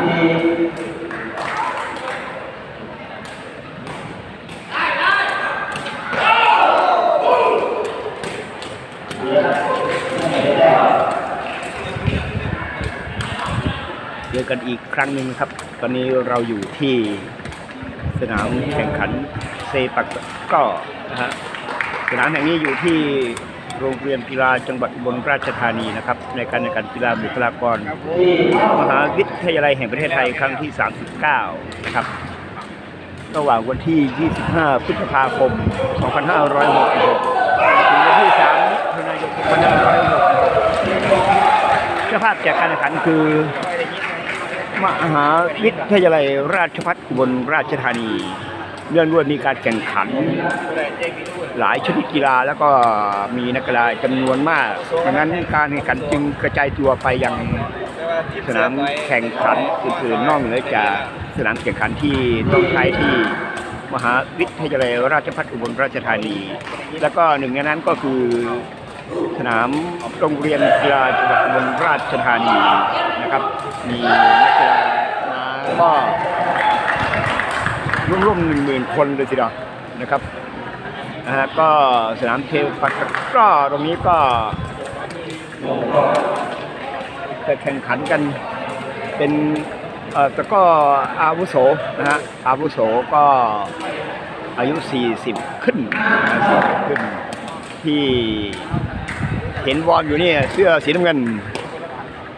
เจอกันอีกครั้งหนึ่งครับ ตอนนี้เราอยู่ที่สนามแข่งขันเซปักกร้อนะฮะสนามแห่งนี้อยู่ที่ โรงเรียนกีฬาจังหวัดอุบลราชธานีนะครับ ในการแข่งขันกีฬาบุคลากร มหาวิทยาลัยแห่งประเทศไทยครั้งที่ 39 นะครับ ระหว่างวันที่ 25 พฤษภาคม 2566 ถึงวันที่ 3 มิถุนายน 2566เจ้าภาพจากการแข่งขันคือ มหาวิทยาลัยราชภัฏอุบลราชธานีเนื่องด้วยมีการแข่งขัน หลายชนิดกีฬาแล้วก็มีนักกีฬาจำนวนมากดังนั้นการแข่งขันจึงกระจายตัวไปยังสนามแข่งขันอื่นๆนอกเหนือจากสนามแข่งขันที่ต้องใช้ที่มหาวิทยาลัยราชภัฏอุบลราชธานี แล้วก็หนึ่งในนั้นก็คือสนามโรงเรียนกีฬาจังหวัดอุบลราชธานีนะครับ มีนักกีฬามาก็ร่วมๆหนึ่งหมื่นคนเลยทีเดียวนะครับ นะฮะก็สนามเทลปัตกร้อตรงนี้ก็จะแข่งขันกันเป็นเอ่อตะกร้ออาวุโสนะฮะอาวุโสก็อายุ 40 ขึ้น40ขึ้น ที่เห็นวอร์มอยู่เนี่ยเสื้อสีน้ำเงิน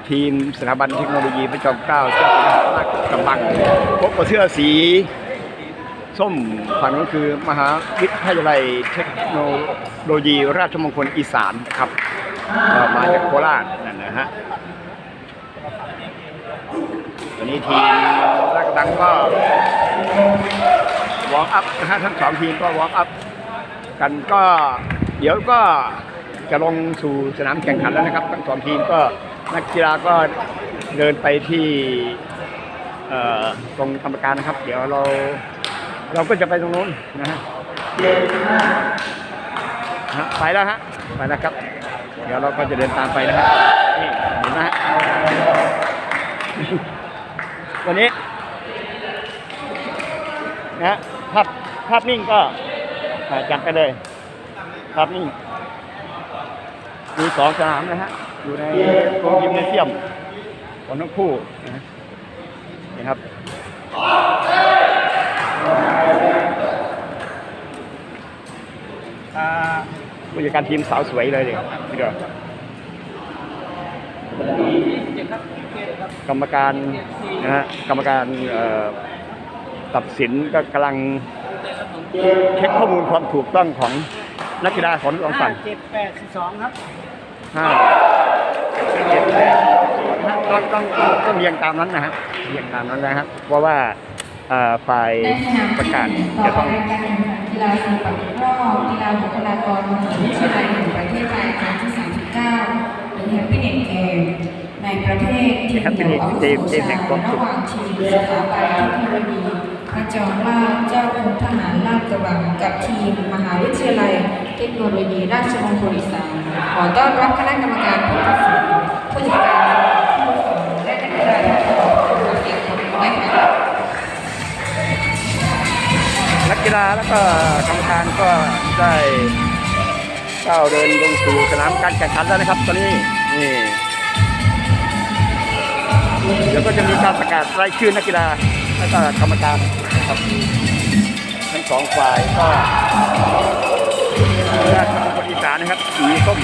ทีมสถาบันเทคโนโลยีพระจอมเกล้าเจ้าคณะราชกำบังพบกับเสื้อสี ส้มฝั่งนั้นคือมหาวิทยาลัยเทคโนโลยี ราชมงคลอีสานครับมาจากโคราชนั่นนะฮะวันนี้ทีมรากำบังก็วอร์มอัพนะฮะทั้งสองทีมก็วอร์มอัพกันก็เดี๋ยวก็จะลงสู่สนามแข่งขันแล้วนะครับ ทั้งสองทีมก็นักกีฬาก็เดินไปที่ตรงกรรมการนะครับ เดี๋ยวเรา เราก็จะไปตรงนู้นนะฮะไปแล้วฮะไปแล้วครับ เดี๋ยวเราก็จะเดินตามไปนะฮะนี่เห็นไหมฮะวันนี้นะฮะภาพภาพนิ่งก็จัดไปเลยภาพนิ่งมีสองสนามนะฮะอยู่ในโรงยิมเนเซียมของทั้งคู่นะฮะนี่ครับ ผู้จัดการทีมสาวสวยเลยเนี่ยนี่ก็กรรมการนะฮะกรรมการเอ่อตัดสินก็กำลังเช็คข้อมูลความถูกต้องของนักกีฬาของสองฝั่งเจ็ดแปดสิบสองครับห้าเจ็ดแปดต้องต้องต้องต้องเรียงตามนั้นนะฮะเรียงตามนั้นนะฮะเพราะว่าเอ่อฝ่ายในสนามประกาศต่จะอต้องไป การแข่งขันกีฬาสีปักรอบกีฬาบุคลากรมหาวิทยาลัยแห่งประเทศไทยครั้งที่ 39หรือ Happy Net Game ในประเทศทีม Happy เดี่ยว Net อาวุโส Game ชายแห่งความสุระขหว่างทีมสถาบันเทคโนโลยีพระจอมเกล้าเจ้าคุณทหารลาดกระบังกับทีมมหาวิทยาลัยเทคโนโลยีราชมงคลอีสานขอต้อนรับคณะกรรมการผู้ตัดสินผู้จัดการผู้สอนและนักกีฬาทั้งสองผู้ตัดสินคนนี้นะคะ นักกีฬาแล้วก็กรรมการก็ได้ก้าวเดินลงสู่สนามการแข่งขันแล้วนะครับ ตอนนี้นี่เดี๋ยวก็จะมีการประกาศรายชื่อนักกีฬาแล้วก็กรรมการนะครับทั้งสองฝ่ายก็ราชมงคลอีสานนะครับ สีส้ม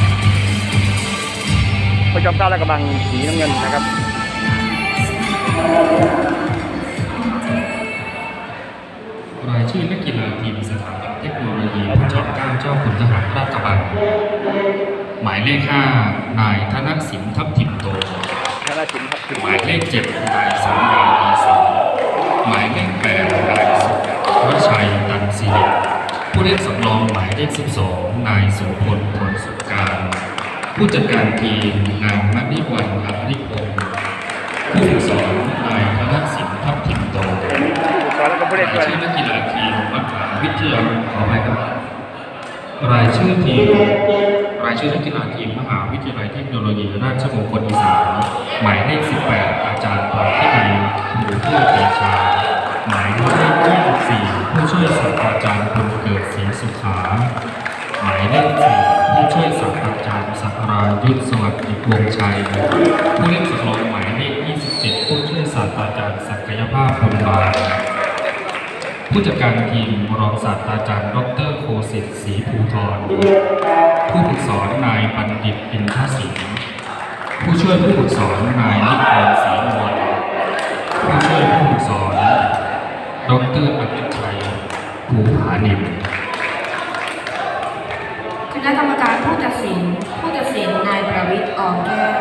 พระจอมเกล้าและกระบังสีน้ำเงินนะครับ เลข5นายธนสินทัพทิมโต ธนาสินครับถึงหมายเลข7นายสัญญาดีศรีหมายเลข8นายสุวชัยตันศิริผู้เล่นสำรองหมายเลข12นายสุพลพลสุการ ผู้จัดการทีมนางมณิวันอริพงศ์ผู้ฝึกสอนนายธนสินทัพทิมโตผู้สอนแล้วก็ผู้เล่นด้วยรายชื่อนักกีฬาทีมมหาวิทยาลัยขอไปครับรายชื่อทีม รายชื่อนักกีฬาทีมมหาวิทยาลัยเทคโนโลยีราชมงคลอีสานหมายเลข 18 อาจารย์พรทินัยหรือผู้เกีชาหมายเลข24ผู้ช่วยศาสตราจารย์คุณเกิดศรีสุขา หมายเลข4ผู้ช่วยศาสตราจารย์สักรายุทธสวัสดิ์วงชัยผู้เล่นสำรองหมายเลข 27 ผู้ช่วยศาสตราจารย์ศักยภาพพลบาลผู้จัดการทีมรองศาสตราจารย์ ดรโคสิทธิ์ศรีภูทร ผู้ฝึกสอนนายบัณฑิตอินทศิลป์ผู้ช่วยผู้ฝึกสอนนายนิพนธ์ศรีนวลผู้ช่วยผู้ฝึกสอนดรอภิชัยภูผานิมคณะกรรมการผู้ตัดสิน ผู้ตัดสินนายประวิตรออกแก้ว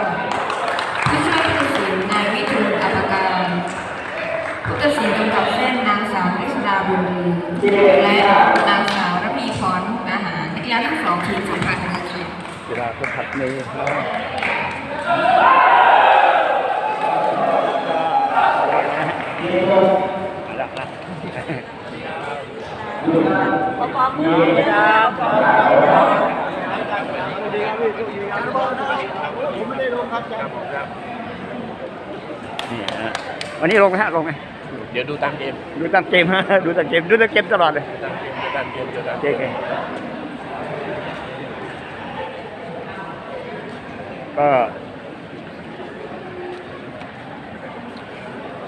ผู้ช่วยผู้ตัดสินนายวิทูลอัปการ ผู้ตัดสินกำกับเส้นนางสาวกฤษดาบุญและนางสาวระพีพรอาหารนักกีฬาทั้งสองทีมสัมผัสกันค่ะ เวลาคนผัดในนี่ฮะวันนี้ลงไหมฮะลงไหมเดี๋ยวดูตามเกมดูตามเกมฮะดูตามเกมดูตามเกมตลอดเลยตามเกมดูตามเกมดูตามโอเก็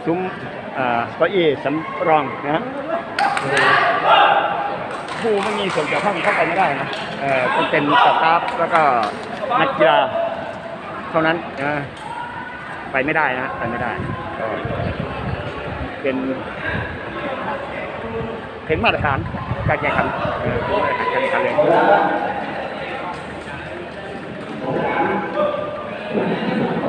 ซุ้มอ่าเก้าอี้สำรองนะผู้ไม่มีส่วนเกี่ยวข้องเข้าไปไม่ได้นะเออต้องเป็นสตาฟแล้วก็นักกีฬาเท่านั้นนะไปไม่ได้นะไปไม่ได้ก็เป็นถึงมาตรฐานการแข่งขันมาตรฐานการแข่งขันเลย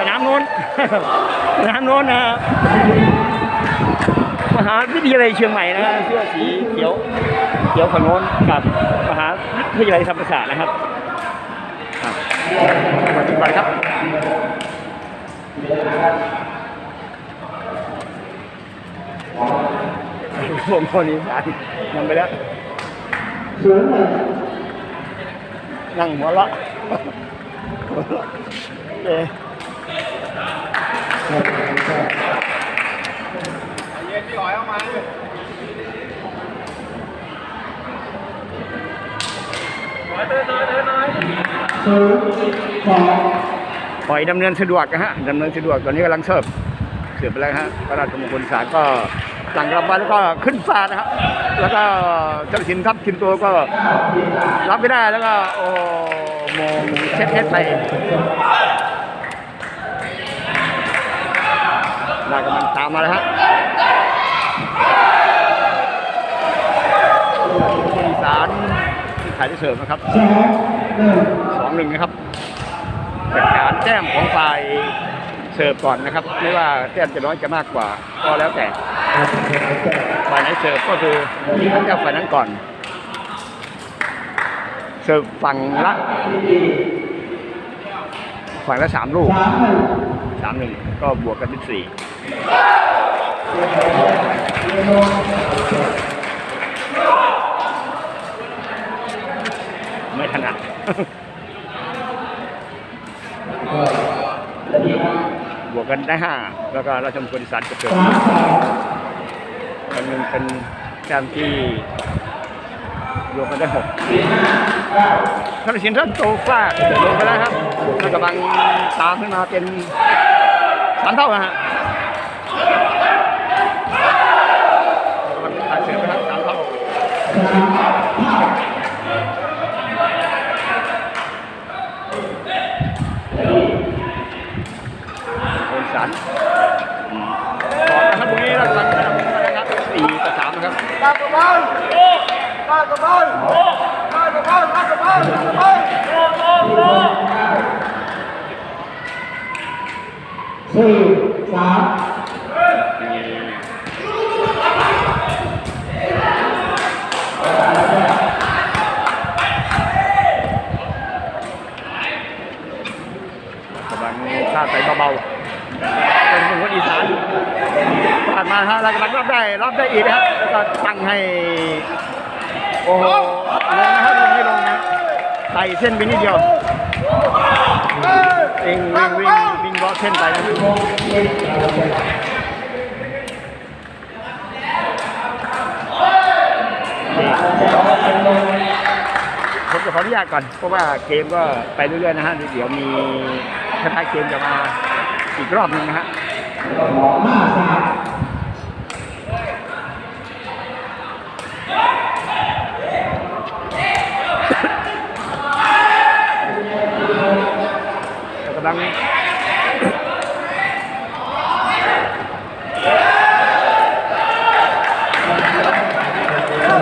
สนามโน้น สนามโน้นนะมหาวิทยาลัยเชียงใหม่นะเสื้อสีเขียวเขียวฝั่งโน้นกับมหาวิทยาลัยธรรมศาสตร์นะครับมาถึงก่อนครับผมคนนี้สานนำไปแล้วนั่งหัวเราะ หัวเราะเอ๊ะปล่อยดำเนินสะดวกนะฮะดำเนินสะดวกตอนนี้กำลังเสิร์ฟเสิร์ฟไปแล้วฮะพระราชมงคลศาลก็สั่งรางวัลแล้วก็ขึ้นฟ้านะครับแล้วก็เจ้าสินครับชินตัวก็รับไม่ได้แล้วก็โอ้โมงเช็ดเช็ดไป นากำลังตามมาแล้วฮะคนอีสานที่ขายที่เสริมนะครับสองหนึ่งนะครับจากการแต้มของฝ่ายเสิร์ฟก่อนนะครับ ไม่ว่าแต้มจะน้อยจะมากกว่า ก็แล้วแต่ฝ่ายไหนเสิร์ฟก็คือเจ้าฝ่ายนั้นก่อน เสิร์ฟฝั่งละฝั่งละสามลูก สามหนึ่งก็บวกกันเป็นสี่ไม่ถนัดบวกกันได้ห้าแล้วก็ราชมงคลสานจะเกิดอันหนึ่งเป็นแต้มที่รวมกันได้หกท่านสินท่านโตฟ้าลงไปแล้วครับแล้วกำลังตามขึ้นมาเป็น สามเท่านะฮะกำลังถ่ายเสือไปครับสามเท่าโอนสันก่อนนะครับตรงนี้เรากำลังนะครับสี่ต่อสามนะครับ สี่สามกำลังชาติไปเบาๆเป็นคนอีสานผ่านมาฮะแล้วกำลังรับได้รับได้อีกนะฮะแล้วก็ตั้งให้ โอ้โหลงนะฮะลงไม่ลงนะไต่เส้นไปนิดเดียวเองวิ่งะเส้นไปนะผมจะขออนุญาตก่อน เพราะว่าเกมก็ไปเรื่อยๆนะฮะ เดี๋ยวมีท้ายเกมจะมาอีกรอบหนึ่งนะฮะกำลัง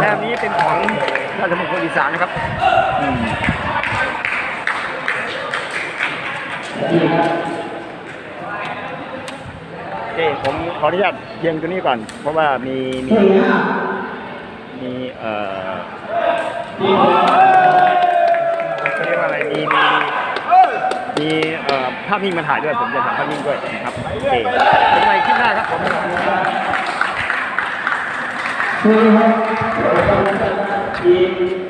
แต้มนี้เป็นของราชมงคลอีสานนะครับอืมโอ เคผมขออนุญาตเพียงตัวนี้ก่อน เพราะว่ามีมีมีเอ่อเขาเรียกว่าอะไรมีมีมีเอ่อภาพนิ่งมาถ่ายด้วยผมจะถ่ายภาพนิ่งด้วยนะครับโอเคเป็นไงคลิปหน้าครับผมสี่หก